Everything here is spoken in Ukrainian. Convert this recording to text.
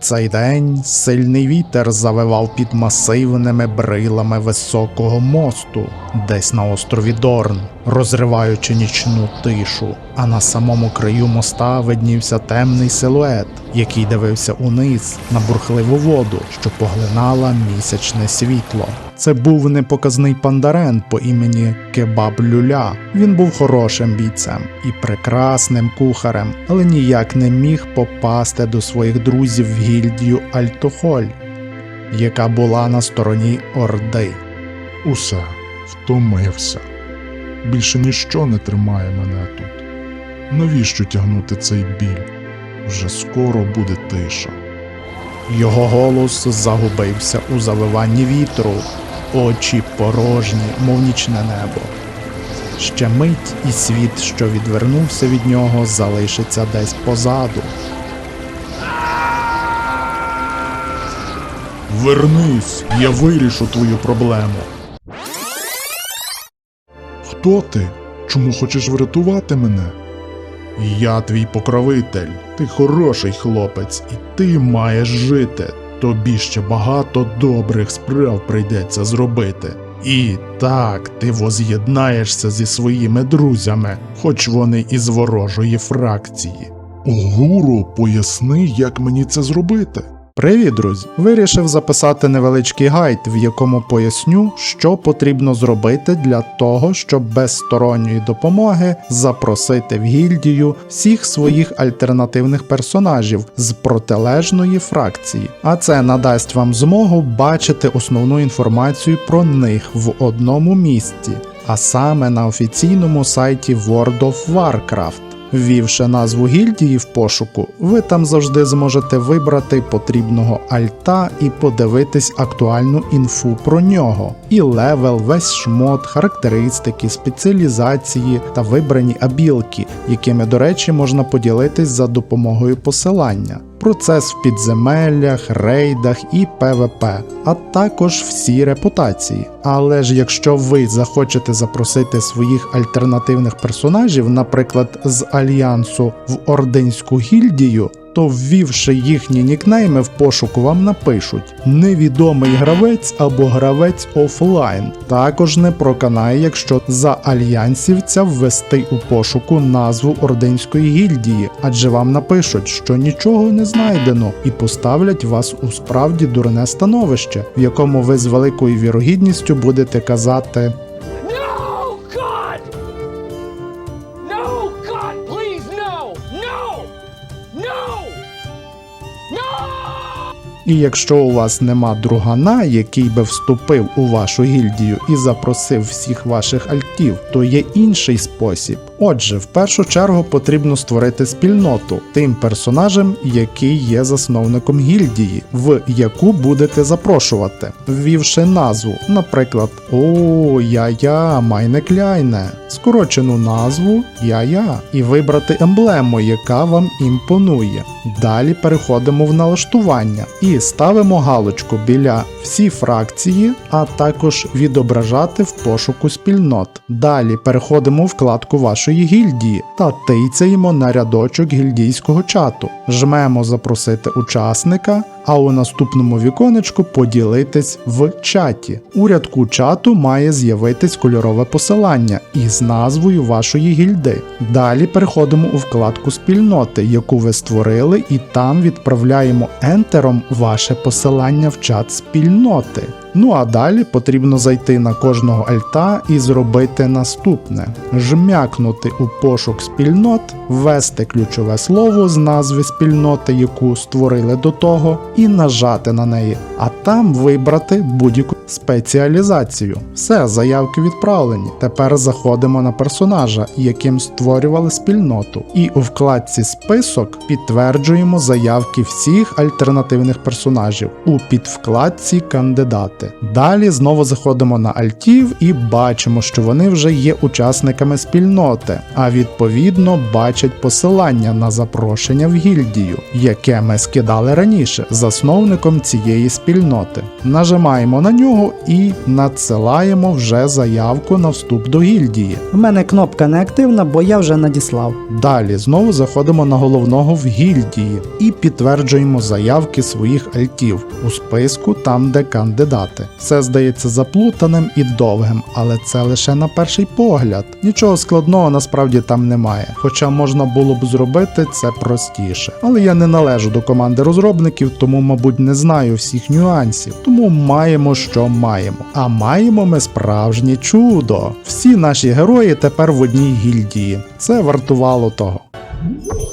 Цей день сильний вітер завивав під масивними брилами високого мосту, десь на острові Дорн, розриваючи нічну тишу. А на самому краю моста виднівся темний силует, який дивився униз на бурхливу воду, що поглинала місячне світло. Це був непоказний пандарен по імені Кебаб Люля. Він був хорошим бійцем і прекрасним кухарем, але ніяк не міг попасти до своїх друзів в гільдію Альтохоль, яка була на стороні Орди. Усе, втомився. Більше ніщо не тримає мене тут. Навіщо тягнути цей біль? Вже скоро буде тиша. Його голос загубився у завиванні вітру, очі порожні, мов нічне небо. Ще мить і світ, що відвернувся від нього, залишиться десь позаду. Вернись, я вирішу твою проблему. Хто ти? Чому хочеш врятувати мене? Я твій покровитель. Ти хороший хлопець, і ти маєш жити. Тобі ще багато добрих справ прийдеться зробити. І так, ти воз'єднаєшся зі своїми друзями, хоч вони із ворожої фракції. Гуру, поясни, як мені це зробити. Привіт, друзі! Вирішив записати невеличкий гайд, в якому поясню, що потрібно зробити для того, щоб без сторонньої допомоги запросити в гільдію всіх своїх альтернативних персонажів з протилежної фракції. А це надасть вам змогу бачити основну інформацію про них в одному місці, а саме на офіційному сайті World of Warcraft. Ввівши назву гільдії в пошуку, ви там завжди зможете вибрати потрібного альта і подивитись актуальну інфу про нього. І левел, весь шмот, характеристики, спеціалізації та вибрані абілки, якими, до речі, можна поділитись за допомогою посилання. Процес в підземеллях, рейдах і ПВП, а також всі репутації. Але ж якщо ви захочете запросити своїх альтернативних персонажів, наприклад, з альянсу в Орденську гільдію, то ввівши їхні нікнейми в пошуку вам напишуть невідомий гравець або гравець офлайн. Також не проканає, якщо за альянсівця ввести у пошуку назву Орденської гільдії, адже вам напишуть, що нічого не знайдено, і поставлять вас у справді дурне становище, в якому ви з великою вірогідністю будете казати. І якщо у вас нема другана, який би вступив у вашу гільдію і запросив всіх ваших альтів, то є інший спосіб. Отже, в першу чергу потрібно створити спільноту тим персонажем, який є засновником гільдії, в яку будете запрошувати, ввівши назву, наприклад, О, я-я, майне кляйне, скорочену назву Я-я, і вибрати емблему, яка вам імпонує. Далі переходимо в налаштування і ставимо галочку біля всі фракції, а також відображати в пошуку спільнот. Далі переходимо в вкладку вашої гільдії та тицяємо на рядочок гільдійського чату. Жмемо запросити учасника, а у наступному віконечку поділитись в чаті. У рядку чату має з'явитись кольорове посилання із назвою вашої гільди. Далі переходимо у вкладку спільноти, яку ви створили, і там відправляємо ентером ваше посилання в чат спільноти. Ну а далі потрібно зайти на кожного альта і зробити наступне: жмякнути у пошук спільнот, ввести ключове слово з назви спільноти, яку створили до того, і нажати на неї, а там вибрати будь-яку спеціалізацію. Все, заявки відправлені. Тепер заходимо на персонажа, яким створювали спільноту, і у вкладці список підтверджуємо заявки всіх альтернативних персонажів у підвкладці кандидати. Далі знову заходимо на альтів і бачимо, що вони вже є учасниками спільноти, а відповідно бачать посилання на запрошення в гільдію, яке ми скидали раніше засновником цієї спільноти. Нажимаємо на нього нього і надсилаємо вже заявку на вступ до гільдії. У мене кнопка не активна, бо я вже надіслав. Далі знову заходимо на головного в гільдії і підтверджуємо заявки своїх альтів у списку там, де кандидати. Все здається заплутаним і довгим, але це лише на перший погляд. Нічого складного насправді там немає. Хоча можна було б зробити це простіше. Але я не належу до команди розробників, тому, мабуть, не знаю всіх нюансів. Тому маємо, маємо. А маємо ми справжнє чудо. Всі наші герої тепер в одній гільдії. Це вартувало того.